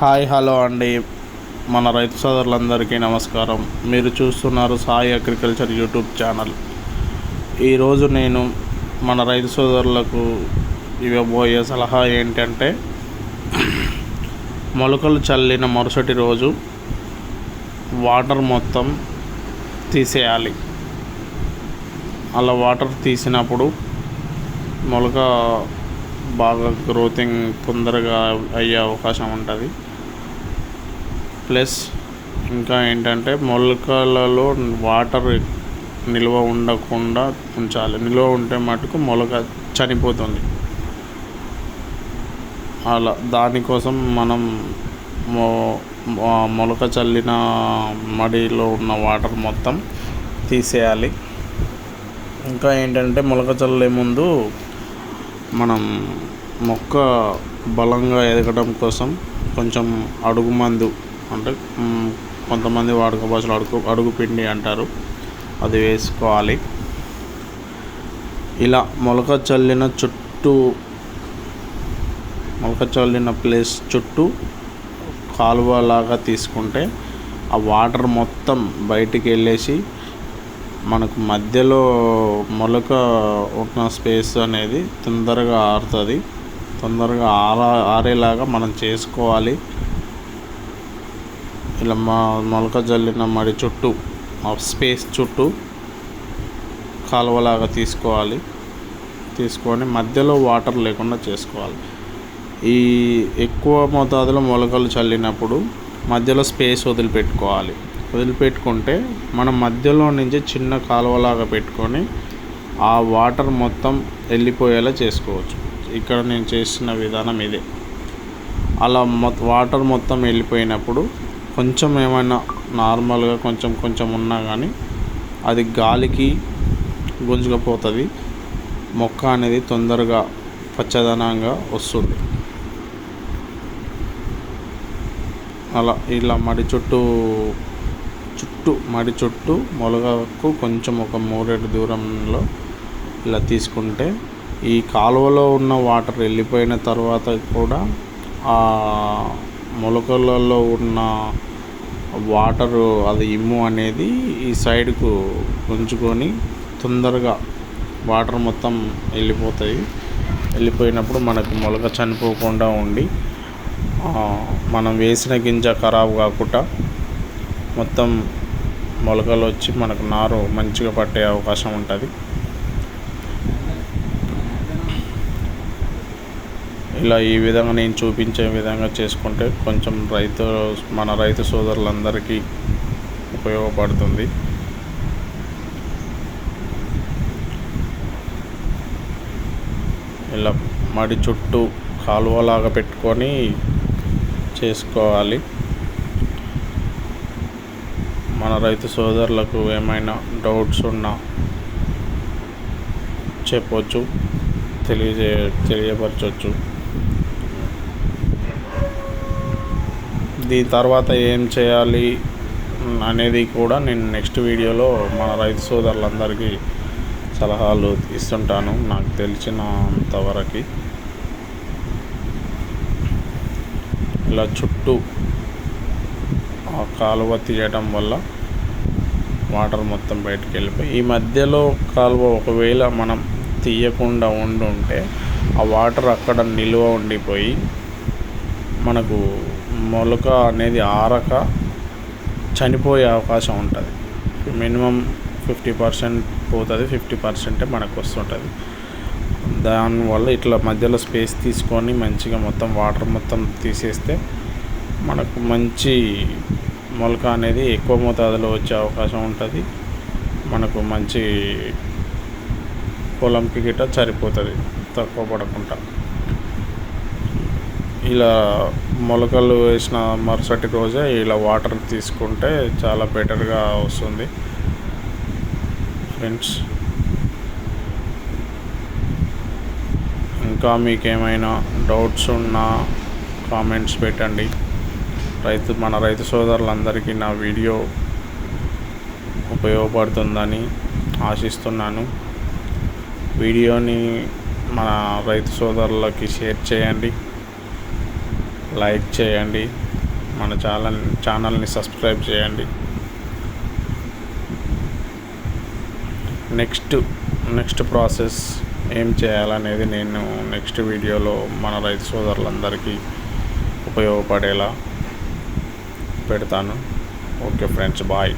Hi hello అండి. మన రైతు సోదరులందరికీ నమస్కారం. మీరు చూస్తున్నారు సాయి అగ్రికల్చర్ యూట్యూబ్ ఛానల్. ఈరోజు నేను మన రైతు సోదరులకు ఇవ్వబోయే సలహా ఏంటంటే మొలకలు చల్లిన మరుసటి రోజు వాటర్ మొత్తం తీసేయాలి. అలా వాటర్ తీసినప్పుడు మొలక బాగా గ్రోతింగ్ తొందరగా అయ్యే అవకాశం ఉంటుంది. ప్లస్ ఇంకా ఏంటంటే మొలకలలో వాటర్ నిల్వ ఉండకుండా ఉంచాలి. నిల్వ ఉంటే మటుకు మొలక చనిపోతుంది. అలా దానికోసం మనం మొ మొలక చల్లిన మడిలో ఉన్న వాటర్ మొత్తం తీసేయాలి. ఇంకా ఏంటంటే మొలక చల్లే ముందు మనం మొక్క బలంగా ఎదగడం కోసం కొంచెం అడుగు మందు అంటే కొంతమంది వాడుక భాషలో అడుగు అడుగు పిండి అంటారు. అది వేసుకోవాలి. ఇలా మొలక చల్లిన చుట్టూ మొలక చల్లిన ప్లేస్ చుట్టూ కాలువలాగా తీసుకుంటే ఆ వాటర్ మొత్తం బయటికి వెళ్ళేసి మనకు మధ్యలో మొలక ఉన్న స్పేస్ అనేది తొందరగా ఆరుతుంది. తొందరగా ఆరా ఆరేలాగా మనం చేసుకోవాలి. ఇలా మా మొలక జల్లిన మడి చుట్టూ ఆ స్పేస్ చుట్టూ కాలువలాగా తీసుకోవాలి. తీసుకొని మధ్యలో వాటర్ లేకుండా చేసుకోవాలి. ఈ ఎక్కువ మోతాదులో మొలకలు చల్లినప్పుడు మధ్యలో స్పేస్ వదిలిపెట్టుకోవాలి. వదిలిపెట్టుకుంటే మనం మధ్యలో నుంచి చిన్న కాలువలాగా పెట్టుకొని ఆ వాటర్ మొత్తం వెళ్ళిపోయేలా చేసుకోవచ్చు. ఇక్కడ నేను చేసిన విధానం ఇదే. అలా మొ వాటర్ మొత్తం వెళ్ళిపోయినప్పుడు కొంచెం ఏమైనా నార్మల్గా కొంచెం కొంచెం ఉన్నా కానీ అది గాలికి గుంజుకపోతుంది. మొక్క అనేది తొందరగా పచ్చదనంగా వస్తుంది. అలా ఇలా మడి చుట్టూ చుట్టూ మడి చుట్టూ మొలగకు కొంచెం ఒక మూరేడు దూరంలో ఇలా తీసుకుంటే ఈ కాలువలో ఉన్న వాటర్ వెళ్ళిపోయిన తర్వాత కూడా ఆ మొలకలలో ఉన్న వాటర్ అది ఇమ్ము అనేది ఈ సైడ్కు ఉంచుకొని తొందరగా వాటర్ మొత్తం వెళ్ళిపోతాయి. వెళ్ళిపోయినప్పుడు మనకు మొలక చనిపోకుండా ఉండి మనం వేసిన గింజ ఖరాబ్ కాకుండా మొత్తం మొలకలు వచ్చి మనకు నారు మంచిగా పట్టే అవకాశం ఉంటుంది. ఇలా ఈ విధంగా నేను చూపించే విధంగా చేసుకుంటే కొంచెం రైతు మన రైతు సోదరులందరికీ ఉపయోగపడుతుంది. ఇలా మడి చుట్టూ కాలువలాగా పెట్టుకొని చేసుకోవాలి. మన రైతు సోదరులకు ఏమైనా డౌట్స్ ఉన్నా చెప్పవచ్చు తెలియజే తెలియపరచవచ్చు దీని తర్వాత ఏం చేయాలి అనేది కూడా నేను నెక్స్ట్ వీడియోలో మన రైతు సోదరులందరికీ సలహాలు ఇస్తుంటాను నాకు తెలిసినంతవరకు ఇలా చుట్టూ ఆ కాలువ తీయడం వల్ల వాటర్ మొత్తం బయటికి వెళ్ళిపోయి ఈ మధ్యలో కాలువ ఒకవేళ మనం తీయకుండా ఉండుంటే ఆ వాటర్ అక్కడ నిల్వ ఉండిపోయి మనకు మొలక అనేది ఆరక చనిపోయే అవకాశం ఉంటుంది. మినిమం ఫిఫ్టీ పర్సెంట్ పోతుంది ఫిఫ్టీ పర్సెంటే మనకు వస్తుంటుంది. దానివల్ల ఇట్లా మధ్యలో స్పేస్ తీసుకొని మంచిగా మొత్తం వాటర్ మొత్తం తీసేస్తే మనకు మంచి మొలక అనేది ఎక్కువ మోతాదులో వచ్చే అవకాశం ఉంటుంది. మనకు మంచి పొలంకి గిట్ట సరిపోతుంది తక్కువ పడకుండా. ఇలా మొలకలు వేసిన మరుసటి రోజే ఇలా వాటర్ తీసుకుంటే చాలా బెటర్గా వస్తుంది. ఫ్రెండ్స్ ఇంకా మీకేమైనా డౌట్స్ ఉన్నా కామెంట్స్ పెట్టండి. రైతు మన రైతు సోదరులందరికీ నా వీడియో ఉపయోగపడుతుందని ఆశిస్తున్నాను. వీడియోని మన రైతు సోదరులకి షేర్ చేయండి లైక్ చేయండి మన ఛానల్ ఛానల్ని సబ్స్క్రైబ్ చేయండి. నెక్స్ట్ నెక్స్ట్ ప్రాసెస్ ఏం చేయాలనేది నేను నెక్స్ట్ వీడియోలో మన రైతు సోదరులందరికీ ఉపయోగపడేలా పెడతాను. Okay friends bye.